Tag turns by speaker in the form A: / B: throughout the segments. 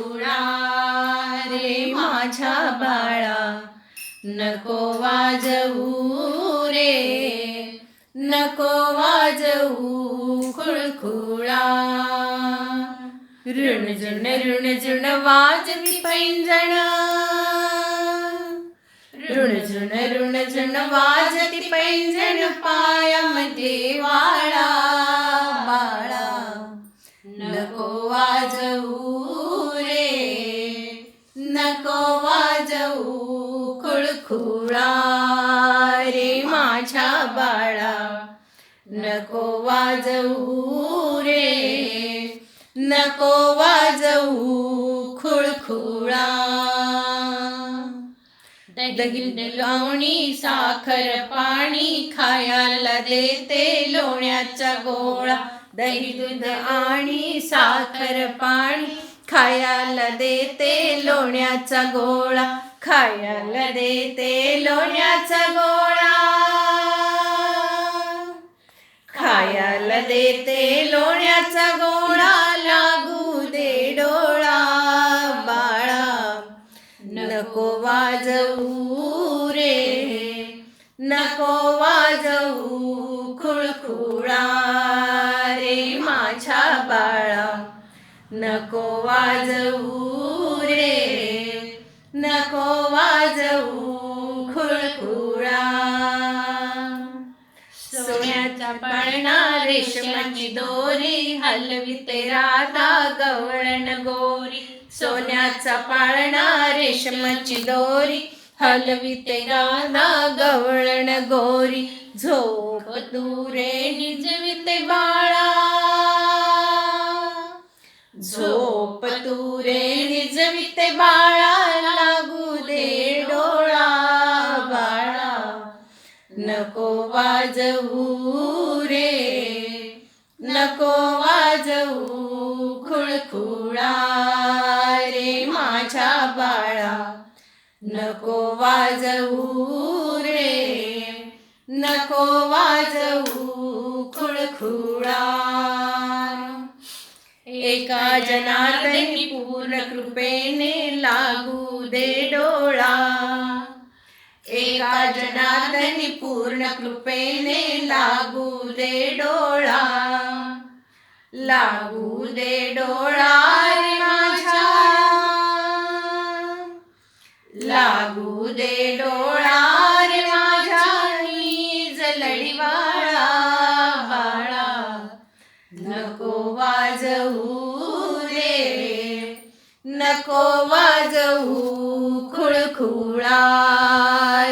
A: खुळखुळा रे माझ्या बाळा. नको वाजवू रे. नको वाजवू खुळखुळा. ऋण जुण ऋण जुण वाजवी पैंजण. ऋण जुण ऋण जुण वाजती पैंजण पायामध्ये वाळा. वाजवू रे नको वाजवू खुळखुळा. दही लावणी साखर पाणी खायला देते लोण्याचा गोळा. दही दूध आणि साखर पाणी खायला देते लोण्याचा गोळा. खायला देते लोण्याचा गोळा. देते लोण्याचा गोळा लागू दे डोळा बाळा. नको वाजवू रे नको वाजवू खुळखुळा रे माझ्या बाळा. नको वाजवू रे नको वाजवू रेशमाची दोरी हलविते राधा गवळण गोरी. सोन्याचा पाळणा रेशमाची दोरी हलविते राधा गवळण गोरी. झोप दूरे निजविते बाळा. झोप तुरे निजविते बाळा लागू दे डोळा बाळा. नको वाजवू बाळा नको वाजवू रे. नको वाजवू खुळखुळा एका जनार्दनी पूर्ण कृपेने लागू दे डोळा. एका जनार्दनी पूर्ण कृपेने लागू दे डोळा. लागू दे डोळा लागू दे डोळा रे माझ्या नीज लढीवाळा बाळा. नको वाजवू रे. नको वाजवू खुळखुळा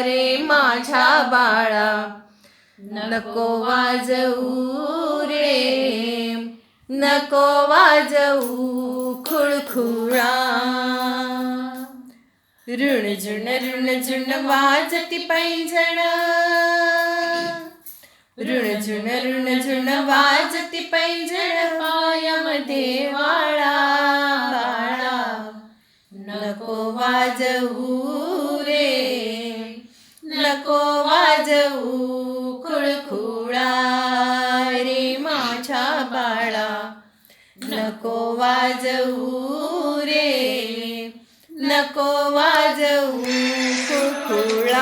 A: रे माझ्या बाळा. नको वाजवू रे. नको वाजवू खुळखुळा ऋण जुण ऋण जुण वाजती पैंजण. ऋण झुण ऋण झुण वाजती पैंजण. पायामध्ये वाळा बाळा. नको वाजवू रे. नको वाजवू खुळखुळा रे माझ्या बाळा. नको वाजवू रे. नको वाजवू कुकुळा.